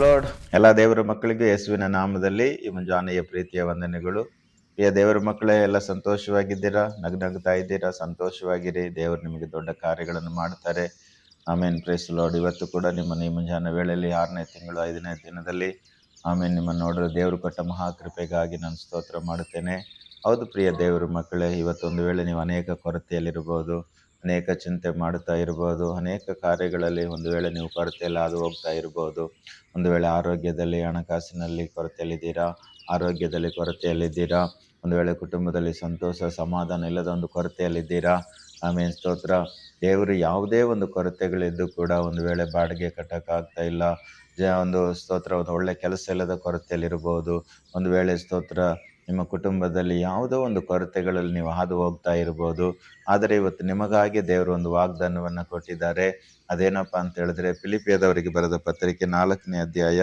Lord ಎಲ್ಲ ದೇವರ ಮಕ್ಕಳಿಗೂ ಯೇಸುವಿನ ನಾಮದಲ್ಲಿ ಈ ಮುಂಜಾನೆಯ ಪ್ರೀತಿಯ ವಂದನೆಗಳು. ಪ್ರಿಯ ದೇವರ ಮಕ್ಕಳೇ, ಎಲ್ಲ ಸಂತೋಷವಾಗಿದ್ದೀರಾ? ನಗ್ನಗ್ತಾ ಇದ್ದೀರಾ? ಸಂತೋಷವಾಗಿರಿ. ದೇವರು ನಿಮಗೆ ದೊಡ್ಡ ಕಾರ್ಯಗಳನ್ನು ಮಾಡ್ತಾರೆ ಆಮೇನ್. ಪ್ರೇಸ್ ಲಾರ್ಡ್ ಇವತ್ತು ಕೂಡ ನಿಮ್ಮನ್ನು ಈ ಮುಂಜಾನೆ ವೇಳೆಯಲ್ಲಿ ಆರನೇ ತಿಂಗಳು, ಐದನೇ ದಿನದಲ್ಲಿ ಆಮೇಲೆ ನಿಮ್ಮನ್ನು ನೋಡಲು ದೇವರು ಕೊಟ್ಟ ಮಹಾಕೃಪೆಗಾಗಿ ನಾನು ಸ್ತೋತ್ರ ಮಾಡುತ್ತೇನೆ. ಹೌದು ಪ್ರಿಯ ದೇವರ ಮಕ್ಕಳೇ, ಇವತ್ತೊಂದು ವೇಳೆ ನೀವು ಅನೇಕ ಕೊರತೆಯಲ್ಲಿರ್ಬೋದು ಅನೇಕ ಚಿಂತೆ ಮಾಡುತ್ತಾ ಇರ್ಬೋದು ಅನೇಕ ಕಾರ್ಯಗಳಲ್ಲಿ ಒಂದು ವೇಳೆ ನೀವು ಕೊರತೆಯಲ್ಲಿ ಹಾದು ಹೋಗ್ತಾ ಇರ್ಬೋದು ಒಂದು ವೇಳೆ ಆರೋಗ್ಯದಲ್ಲಿ ಹಣಕಾಸಿನಲ್ಲಿ ಕೊರತೆಯಲ್ಲಿದ್ದೀರಾ? ಆರೋಗ್ಯದಲ್ಲಿ ಕೊರತೆಯಲ್ಲಿದ್ದೀರಾ? ಒಂದು ವೇಳೆ ಕುಟುಂಬದಲ್ಲಿ ಸಂತೋಷ, ಸಮಾಧಾನ ಇಲ್ಲದ ಒಂದು ಕೊರತೆಯಲ್ಲಿದ್ದೀರಾ? ಆಮೇಲೆ ಸ್ತೋತ್ರ. ದೇವರು ಯಾವುದೇ ಒಂದು ಕೊರತೆಗಳಿದ್ದು ಕೂಡ ಒಂದು ವೇಳೆ ಬಾಡಿಗೆ ಕಟ್ಟೋಕ್ಕಾಗ್ತಾ ಇಲ್ಲ. ಜ, ಒಂದು ಸ್ತೋತ್ರ, ಒಂದು ಒಳ್ಳೆ ಕೆಲಸ ಇಲ್ಲದ ಕೊರತೆಯಲ್ಲಿರ್ಬೋದು ಒಂದು ವೇಳೆ ಸ್ತೋತ್ರ ನಿಮ್ಮ ಕುಟುಂಬದಲ್ಲಿ ಯಾವುದೋ ಒಂದು ಕೊರತೆಗಳಲ್ಲಿ ನೀವು ಹಾದು ಹೋಗ್ತಾ ಇರ್ಬೋದು. ಆದರೆ ಇವತ್ತು ನಿಮಗಾಗಿ ದೇವರು ಒಂದು ವಾಗ್ದಾನವನ್ನು ಕೊಟ್ಟಿದ್ದಾರೆ. ಅದೇನಪ್ಪ ಅಂತ ಹೇಳಿದ್ರೆ ಪಿಲಿಪಿಯದವರಿಗೆ ಬರೆದ ಪತ್ರಿಕೆ ನಾಲ್ಕನೇ ಅಧ್ಯಾಯ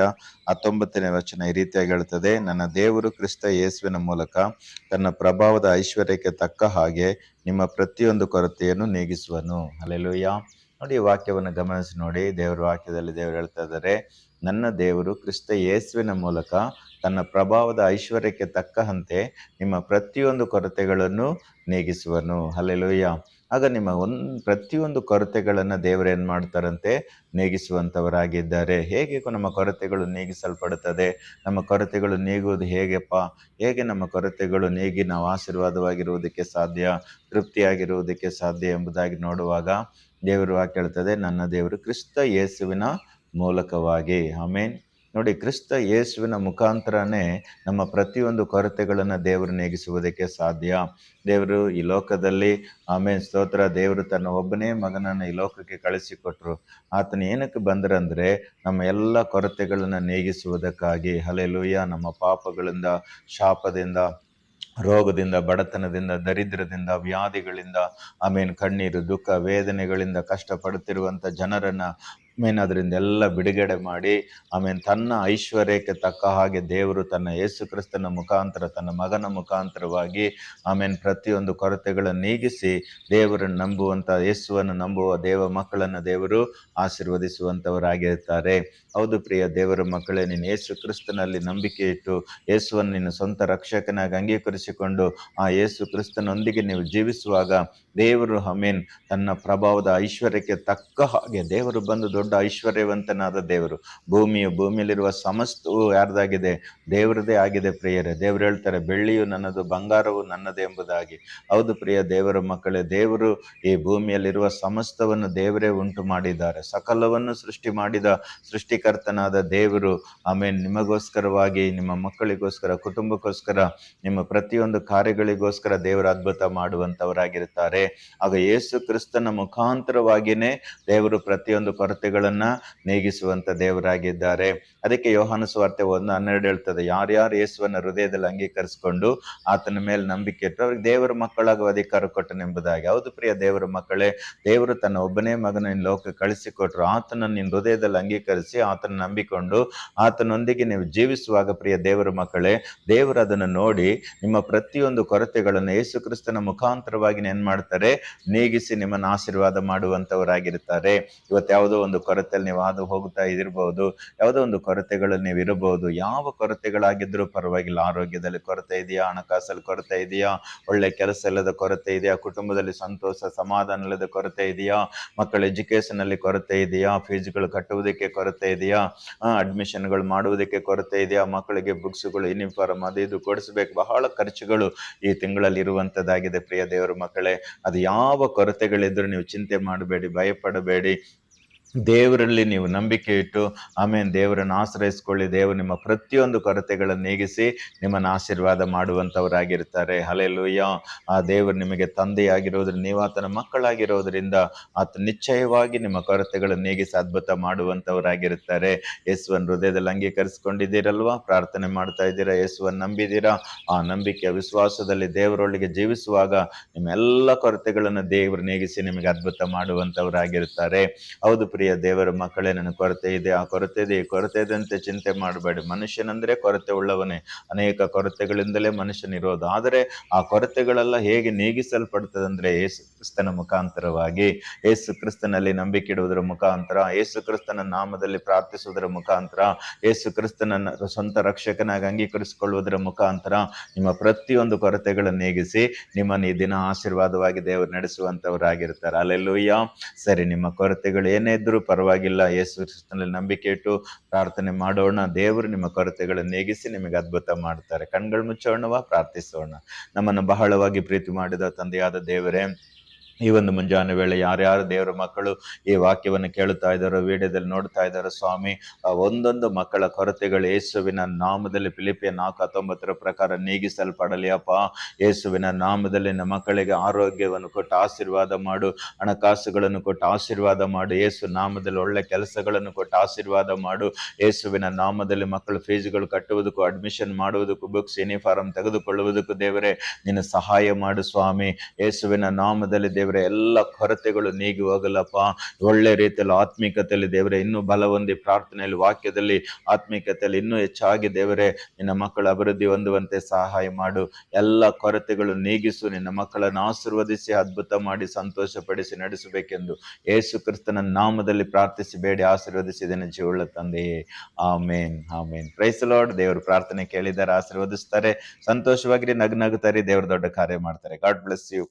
ಹತ್ತೊಂಬತ್ತನೇ ವಚನ ಈ ರೀತಿಯಾಗಿ ಹೇಳ್ತದೆ, ನನ್ನ ದೇವರು ಕ್ರಿಸ್ತ ಯೇಸುವಿನ ಮೂಲಕ ತನ್ನ ಪ್ರಭಾವದ ಐಶ್ವರ್ಯಕ್ಕೆ ತಕ್ಕ ಹಾಗೆ ನಿಮ್ಮ ಪ್ರತಿಯೊಂದು ಕೊರತೆಯನ್ನು ನೀಗಿಸುವನು. ಅಲ್ಲೆಲುಯ್ಯ ನೋಡಿ ಈ ವಾಕ್ಯವನ್ನು ಗಮನಿಸಿ ನೋಡಿ, ದೇವರ ವಾಕ್ಯದಲ್ಲಿ ದೇವರು ಹೇಳ್ತಾ ಇದ್ದಾರೆ, ನನ್ನ ದೇವರು ಕ್ರಿಸ್ತ ಯೇಸುವಿನ ಮೂಲಕ ತನ್ನ ಪ್ರಭಾವದ ಐಶ್ವರ್ಯಕ್ಕೆ ತಕ್ಕಂತೆ ನಿಮ್ಮ ಪ್ರತಿಯೊಂದು ಕೊರತೆಗಳನ್ನು ನೀಗಿಸುವನು. ಅಲ್ಲೆಲುಯ್ಯ ಆಗ ನಿಮ್ಮ ಒಂದು ಪ್ರತಿಯೊಂದು ಕೊರತೆಗಳನ್ನು ದೇವರೇನು ಮಾಡ್ತಾರಂತೆ? ನೀಗಿಸುವಂಥವರಾಗಿದ್ದಾರೆ ಹೇಗೆ ನಮ್ಮ ಕೊರತೆಗಳು ನೀಗಿಸಲ್ಪಡುತ್ತದೆ. ನಮ್ಮ ಕೊರತೆಗಳು ನೀಗುವುದು ಹೇಗೆಪ್ಪ? ಹೇಗೆ ನಮ್ಮ ಕೊರತೆಗಳು ನೀಗಿ ನಾವು ಆಶೀರ್ವಾದವಾಗಿರುವುದಕ್ಕೆ ಸಾಧ್ಯ? ತೃಪ್ತಿಯಾಗಿರುವುದಕ್ಕೆ ಸಾಧ್ಯ ಎಂಬುದಾಗಿ ನೋಡುವಾಗ ದೇವರು ವಾಕ್ಯ ಹೇಳ್ತದೆ, ನನ್ನ ದೇವರು ಕ್ರಿಸ್ತ ಯೇಸುವಿನ ಮೂಲಕವಾಗಿ. ಆಮೇನ್. ನೋಡಿ, ಕ್ರಿಸ್ತ ಯೇಸುವಿನ ಮುಖಾಂತರನೇ ನಮ್ಮ ಪ್ರತಿಯೊಂದು ಕೊರತೆಗಳನ್ನು ದೇವರು ನೀಗಿಸುವುದಕ್ಕೆ ಸಾಧ್ಯ. ದೇವರು ಈ ಲೋಕದಲ್ಲಿ ಆಮೇಲೆ ಸ್ತೋತ್ರ, ದೇವರು ತನ್ನ ಒಬ್ಬನೇ ಮಗನನ್ನು ಈ ಲೋಕಕ್ಕೆ ಕಳಿಸಿಕೊಟ್ರು. ಆತನ ಏನಕ್ಕೆ ಬಂದ್ರಂದ್ರೆ, ನಮ್ಮ ಎಲ್ಲ ಕೊರತೆಗಳನ್ನು ನೀಗಿಸುವುದಕ್ಕಾಗಿ ಹಲೆಲುಯ್ಯ ನಮ್ಮ ಪಾಪಗಳಿಂದ, ಶಾಪದಿಂದ, ರೋಗದಿಂದ, ಬಡತನದಿಂದ, ದರಿದ್ರದಿಂದ, ವ್ಯಾಧಿಗಳಿಂದ ಆಮೇಲೆ ಕಣ್ಣೀರು, ದುಃಖ, ವೇದನೆಗಳಿಂದ ಕಷ್ಟಪಡುತ್ತಿರುವಂಥ ಜನರನ್ನು ಆಮೇಲೆ ಅದರಿಂದ ಎಲ್ಲ ಬಿಡುಗಡೆ ಮಾಡಿ ಆಮೇಲೆ ತನ್ನ ಐಶ್ವರ್ಯಕ್ಕೆ ತಕ್ಕ ಹಾಗೆ ದೇವರು ತನ್ನ ಯೇಸು ಕ್ರಿಸ್ತನ ಮುಖಾಂತರ, ತನ್ನ ಮಗನ ಮುಖಾಂತರವಾಗಿ ಆಮೇಲೆ ಪ್ರತಿಯೊಂದು ಕೊರತೆಗಳನ್ನು ನೀಗಿಸಿ, ದೇವರನ್ನು ನಂಬುವಂಥ ಯೇಸುವನ್ನು ನಂಬುವ ದೇವ ಮಕ್ಕಳನ್ನು ದೇವರು ಆಶೀರ್ವದಿಸುವಂಥವರಾಗಿರ್ತಾರೆ ಹೌದು ಪ್ರಿಯ ದೇವರ ಮಕ್ಕಳೇ, ನೀನು ಯೇಸು ಕ್ರಿಸ್ತನಲ್ಲಿ ನಂಬಿಕೆ ಇಟ್ಟು ಯೇಸುವನ್ನು ನಿನ್ನ ಸ್ವಂತ ರಕ್ಷಕನಾಗಿ ಅಂಗೀಕರಿಸಿಕೊಂಡು, ಆ ಯೇಸು ಕ್ರಿಸ್ತನೊಂದಿಗೆ ನೀವು ಜೀವಿಸುವಾಗ ದೇವರು ಹಮೇನ್ ತನ್ನ ಪ್ರಭಾವದ ಐಶ್ವರ್ಯಕ್ಕೆ ತಕ್ಕ ಹಾಗೆ ದೇವರು ಬಂದು ದೊಡ್ಡ ಐಶ್ವರ್ಯವಂತನಾದ ದೇವರು. ಭೂಮಿಯು ಭೂಮಿಯಲ್ಲಿರುವ ಸಮಸ್ತವು ಯಾರ್ದಾಗಿದೆ? ದೇವರದೇ ಆಗಿದೆ ಪ್ರಿಯರೇ. ದೇವರು ಹೇಳ್ತಾರೆ, ಬೆಳ್ಳಿಯು ನನ್ನದು, ಬಂಗಾರವು ನನ್ನದೇ ಎಂಬುದಾಗಿ. ಹೌದು ಪ್ರಿಯ ದೇವರ ಮಕ್ಕಳೇ, ದೇವರು ಈ ಭೂಮಿಯಲ್ಲಿರುವ ಸಮಸ್ತವನ್ನು ದೇವರೇ ಉಂಟು ಮಾಡಿದ್ದಾರೆ. ಸಕಲವನ್ನು ಸೃಷ್ಟಿ ಮಾಡಿದ ಸೃಷ್ಟಿಕರ್ತನಾದ ದೇವರು. ಆಮೇಲೆ ನಿಮಗೋಸ್ಕರವಾಗಿ, ನಿಮ್ಮ ಮಕ್ಕಳಿಗೋಸ್ಕರ, ಕುಟುಂಬಕ್ಕೋಸ್ಕರ, ನಿಮ್ಮ ಪ್ರತಿಯೊಂದು ಕಾರ್ಯಗಳಿಗೋಸ್ಕರ ದೇವರ ಅದ್ಭುತ ಮಾಡುವಂಥವರಾಗಿರುತ್ತಾರೆ ಆಗ ಯೇಸು ಕ್ರಿಸ್ತನ ಮುಖಾಂತರವಾಗಿಯೇ ದೇವರು ಪ್ರತಿಯೊಂದು ಕೊರತೆಗಳನ್ನ ನೀಗಿಸುವಂತ ದೇವರಾಗಿದ್ದಾರೆ. ಅದಕ್ಕೆ ಯೋಹಾನ ಸ್ವಾರ್ತೆ ಒಂದು ಹನ್ನೆರಡು ಹೇಳ್ತದೆ, ಯಾರ್ಯಾರು ಯೇಸುವನ್ನ ಹೃದಯದಲ್ಲಿ ಅಂಗೀಕರಿಸಿಕೊಂಡು ಆತನ ಮೇಲೆ ನಂಬಿಕೆ ಇಟ್ಟರು, ಅವ್ರಿಗೆ ದೇವರ ಮಕ್ಕಳಾಗುವ ಅಧಿಕಾರ ಕೊಟ್ಟನೆಂಬುದಾಗಿ. ಹೌದು ಪ್ರಿಯ ದೇವರ ಮಕ್ಕಳೇ, ದೇವರು ತನ್ನ ಒಬ್ಬನೇ ಮಗನ ಲೋಕಕ್ಕೆ ಲೋಕ ಕಳಿಸಿಕೊಟ್ರು ಆತನ ನಿನ್ನ ಹೃದಯದಲ್ಲಿ ಅಂಗೀಕರಿಸಿ ಆತನ ನಂಬಿಕೊಂಡು ಆತನೊಂದಿಗೆ ನೀವು ಜೀವಿಸುವಾಗ ಪ್ರಿಯ ದೇವರ ಮಕ್ಕಳೇ, ದೇವರು ಅದನ್ನು ನೋಡಿ ನಿಮ್ಮ ಪ್ರತಿಯೊಂದು ಕೊರತೆಗಳನ್ನು ಯೇಸು ಕ್ರಿಸ್ತನ ಮುಖಾಂತರವಾಗಿ ಏನ್ ಮಾಡ್ತಾರೆ ನೀಗಿಸಿ ನಿಮ್ಮನ್ನು ಆಶೀರ್ವಾದ ಮಾಡುವಂತವರಾಗಿರ್ತಾರೆ ಇವತ್ತು ಯಾವುದೋ ಒಂದು ಕೊರತೆಯಲ್ಲಿ ನೀವು ಹಾದು ಹೋಗ್ತಾ ಇದಿರಬಹುದು ಯಾವುದೋ ಒಂದು ಕೊರತೆಗಳಲ್ಲಿ ನೀವು ಇರಬಹುದು, ಯಾವ ಕೊರತೆಗಳಾಗಿದ್ರೂ ಪರವಾಗಿಲ್ಲ. ಆರೋಗ್ಯದಲ್ಲಿ ಕೊರತೆ ಇದೆಯಾ? ಹಣಕಾಸಲ್ಲಿ ಕೊರತೆ ಇದೆಯಾ? ಒಳ್ಳೆ ಕೆಲಸ ಇಲ್ಲದ ಕೊರತೆ ಇದೆಯಾ? ಕುಟುಂಬದಲ್ಲಿ ಸಂತೋಷ, ಸಮಾಧಾನ ಇಲ್ಲದ ಕೊರತೆ ಇದೆಯಾ? ಮಕ್ಕಳ ಎಜುಕೇಶನ್ ಅಲ್ಲಿ ಕೊರತೆ ಇದೆಯಾ? ಫೀಸ್ಗಳು ಕಟ್ಟುವುದಕ್ಕೆ ಕೊರತೆ ಇದೆಯಾ? ಅಡ್ಮಿಷನ್ಗಳು ಮಾಡುವುದಕ್ಕೆ ಕೊರತೆ ಇದೆಯಾ? ಮಕ್ಕಳಿಗೆ ಬುಕ್ಸ್ಗಳು, ಯೂನಿಫಾರ್ಮ್ ಅದು ಇದು ಕೊಡಿಸ್ಬೇಕು. ಬಹಳ ಖರ್ಚುಗಳು ಈ ತಿಂಗಳಲ್ಲಿ ಇರುವಂತದ್ದಾಗಿದೆ ಪ್ರಿಯ ದೇವರ ಮಕ್ಕಳೇ. ಅದು ಯಾವ ಕೊರತೆಗಳಿದ್ರು ನೀವು ಚಿಂತೆ ಮಾಡಬೇಡಿ, ಭಯಪಡಬೇಡಿ. ದೇವರಲ್ಲಿ ನೀವು ನಂಬಿಕೆ ಇಟ್ಟು ಆಮೇಲೆ ದೇವರನ್ನು ಆಶ್ರಯಿಸ್ಕೊಳ್ಳಿ. ದೇವರು ನಿಮ್ಮ ಪ್ರತಿಯೊಂದು ಕೊರತೆಗಳನ್ನು ನೀಗಿಸಿ ನಿಮ್ಮನ್ನು ಆಶೀರ್ವಾದ ಮಾಡುವಂಥವರಾಗಿರ್ತಾರೆ ಹಲೆಲುಯ್ಯ ಆ ದೇವರು ನಿಮಗೆ ತಂದೆಯಾಗಿರೋದ್ರಿಂದ ನೀವು ಆತನ ಮಕ್ಕಳಾಗಿರೋದ್ರಿಂದ ಆತ ನಿಶ್ಚಯವಾಗಿ ನಿಮ್ಮ ಕೊರತೆಗಳನ್ನು ನೀಗಿಸಿ ಅದ್ಭುತ ಮಾಡುವಂಥವರಾಗಿರ್ತಾರೆ ಯಸ್ವನ್ ಹೃದಯದಲ್ಲಿ ಅಂಗೀಕರಿಸ್ಕೊಂಡಿದ್ದೀರಲ್ವಾ? ಪ್ರಾರ್ಥನೆ ಮಾಡ್ತಾ ಇದ್ದೀರಾ? ಯಸ್ವನ್ ನಂಬಿದ್ದೀರಾ? ಆ ನಂಬಿಕೆಯ ವಿಶ್ವಾಸದಲ್ಲಿ ದೇವರೊಳಗೆ ಜೀವಿಸುವಾಗ ನಿಮ್ಮೆಲ್ಲ ಕೊರತೆಗಳನ್ನು ದೇವರು ನೀಗಿಸಿ ನಿಮಗೆ ಅದ್ಭುತ ಮಾಡುವಂಥವರಾಗಿರ್ತಾರೆ ಹೌದು ಪ್ರಿಯ ದೇವರ ಮಕ್ಕಳೇ, ನನ್ನ ಕೊರತೆ ಇದೆ. ಆ ಕೊರತೆ ಇದೆ, ಈ ಕೊರತೆ ಇದೆ ಅಂತ ಚಿಂತೆ ಮಾಡಬೇಡಿ. ಮನುಷ್ಯನಂದ್ರೆ ಕೊರತೆ ಉಳ್ಳವನೇ. ಅನೇಕ ಕೊರತೆಗಳಿಂದಲೇ ಮನುಷ್ಯನಿರೋದು ಆದರೆ ಆ ಕೊರತೆಗಳೆಲ್ಲ ಹೇಗೆ ನೀಗಿಸಲ್ಪಡ್ತದೆ ಅಂದ್ರೆ ಯೇಸು ಕ್ರಿಸ್ತನ ಮುಖಾಂತರವಾಗಿ. ಯೇಸು ಕ್ರಿಸ್ತನಲ್ಲಿ ನಂಬಿಕೆ ಇಡುವುದರ ಮುಖಾಂತರ ಯೇಸು ಕ್ರಿಸ್ತನ ನಾಮದಲ್ಲಿ ಪ್ರಾರ್ಥಿಸುವುದರ ಮುಖಾಂತರ ಯೇಸು ಕ್ರಿಸ್ತನನ್ನ ಸ್ವಂತ ರಕ್ಷಕನಾಗಿ ಅಂಗೀಕರಿಸಿಕೊಳ್ಳುವುದರ ಮುಖಾಂತರ ನಿಮ್ಮ ಪ್ರತಿಯೊಂದು ಕೊರತೆಗಳನ್ನು ನೀಗಿಸಿ ನಿಮ್ಮನ್ನು ಈ ದಿನ ಆಶೀರ್ವಾದವಾಗಿ ದೇವರು ನಡೆಸುವಂತವರಾಗಿರ್ತಾರೆ. ಅಲ್ಲೆಲ್ಲೂಯ್ಯ ಸರಿ, ನಿಮ್ಮ ಕೊರತೆಗಳು ಏನೇ ಇದ್ರೂ ಪರವಾಗಿಲ್ಲ, ಯೇಸು ಕ್ರಿಸ್ತನಲ್ಲಿ ನಂಬಿಕೆ ಇಟ್ಟು ಪ್ರಾರ್ಥನೆ ಮಾಡೋಣ. ದೇವರು ನಿಮ್ಮ ಕೊರತೆಗಳನ್ನು ನೇಗಿಸಿ ನಿಮಗೆ ಅದ್ಭುತ ಮಾಡ್ತಾರೆ. ಕಣ್ಗಳು ಮುಚ್ಚೋಣವಾ ಪ್ರಾರ್ಥಿಸೋಣ. ನಮ್ಮನ್ನು ಬಹಳವಾಗಿ ಪ್ರೀತಿ ಮಾಡಿದ ತಂದೆಯಾದ ದೇವರೇ ಈ ಒಂದು ಮುಂಜಾನೆ ವೇಳೆ ಯಾರ್ಯಾರು ದೇವರ ಮಕ್ಕಳು ಈ ವಾಕ್ಯವನ್ನು ಕೇಳುತ್ತಾ ಇದ್ದಾರೋ, ವಿಡಿಯೋದಲ್ಲಿ ನೋಡ್ತಾ ಇದ್ದಾರೋ, ಸ್ವಾಮಿ ಒಂದೊಂದು ಮಕ್ಕಳ ಕೊರತೆಗಳು ಯೇಸುವಿನ ನಾಮದಲ್ಲಿ ಫಿಲಿಪಿಯ ನಾಲ್ಕು ಹತ್ತೊಂಬತ್ತರ ಪ್ರಕಾರ ನೀಗಿಸಲ್ಪಡಲಿ. ಅಪ್ಪ, ಯೇಸುವಿನ ನಾಮದಲ್ಲಿ ನಮ್ಮ ಮಕ್ಕಳಿಗೆ ಆರೋಗ್ಯವನ್ನು ಕೊಟ್ಟು ಆಶೀರ್ವಾದ ಮಾಡು, ಹಣಕಾಸುಗಳನ್ನು ಕೊಟ್ಟು ಆಶೀರ್ವಾದ ಮಾಡು, ಯೇಸು ನಾಮದಲ್ಲಿ ಒಳ್ಳೆ ಕೆಲಸಗಳನ್ನು ಕೊಟ್ಟು ಆಶೀರ್ವಾದ ಮಾಡು, ಯೇಸುವಿನ ನಾಮದಲ್ಲಿ ಮಕ್ಕಳು ಫೀಸ್ಗಳು ಕಟ್ಟುವುದಕ್ಕೂ ಅಡ್ಮಿಷನ್ ಮಾಡುವುದಕ್ಕೂ ಬುಕ್ಸ್ ಯೂನಿಫಾರ್ಮ್ ತೆಗೆದುಕೊಳ್ಳುವುದಕ್ಕೂ ದೇವರೇ, ನಿನ್ನ ಸಹಾಯ ಮಾಡು ಸ್ವಾಮಿ, ಯೇಸುವಿನ ನಾಮದಲ್ಲಿ ದೇವರೇ, ಎಲ್ಲ ಕೊರತೆಗಳು ನೀಗಿ ಹೋಗಲಪ್ಪ. ಒಳ್ಳೆ ರೀತಿಯಲ್ಲಿ ಆತ್ಮಿಕತೆಯಲ್ಲಿ ದೇವರೇ, ಇನ್ನೂ ಬಲ ಹೊಂದಿ ಪ್ರಾರ್ಥನೆಯಲ್ಲಿ, ವಾಕ್ಯದಲ್ಲಿ ಆತ್ಮಿಕತೆಯಲ್ಲಿ ಇನ್ನೂ ಹೆಚ್ಚಾಗಿ ದೇವರೇ, ನಿನ್ನ ಮಕ್ಕಳ ಅಭಿವೃದ್ಧಿ ಹೊಂದುವಂತೆ ಸಹಾಯ ಮಾಡು. ಎಲ್ಲ ಕೊರತೆಗಳು ನೀಗಿಸು, ನಿನ್ನ ಮಕ್ಕಳನ್ನು ಆಶೀರ್ವದಿಸಿ, ಅದ್ಭುತ ಮಾಡಿ, ಸಂತೋಷಪಡಿಸಿ ನಡೆಸಬೇಕೆಂದು ಯೇಸು ಕ್ರಿಸ್ತನ ನಾಮದಲ್ಲಿ ಪ್ರಾರ್ಥಿಸಿ ಬೇಡಿ ಆಶೀರ್ವದಿಸಿದ್ದೇನೆ ಜೀವಳ ತಂದೆಯೇ ಆಮೇನ್ ಆಮೇನ್. ಪ್ರೈಸ್ ಲಾರ್ಡ್ ದೇವರು ಪ್ರಾರ್ಥನೆ ಕೇಳಿದ್ದಾರೆ, ಆಶೀರ್ವದಿಸ್ತಾರೆ. ಸಂತೋಷವಾಗಿರಿ, ನಗು ನಗುತ್ತಾರೆ, ದೇವರು ದೊಡ್ಡ ಕಾರ್ಯ ಮಾಡ್ತಾರೆ. God bless you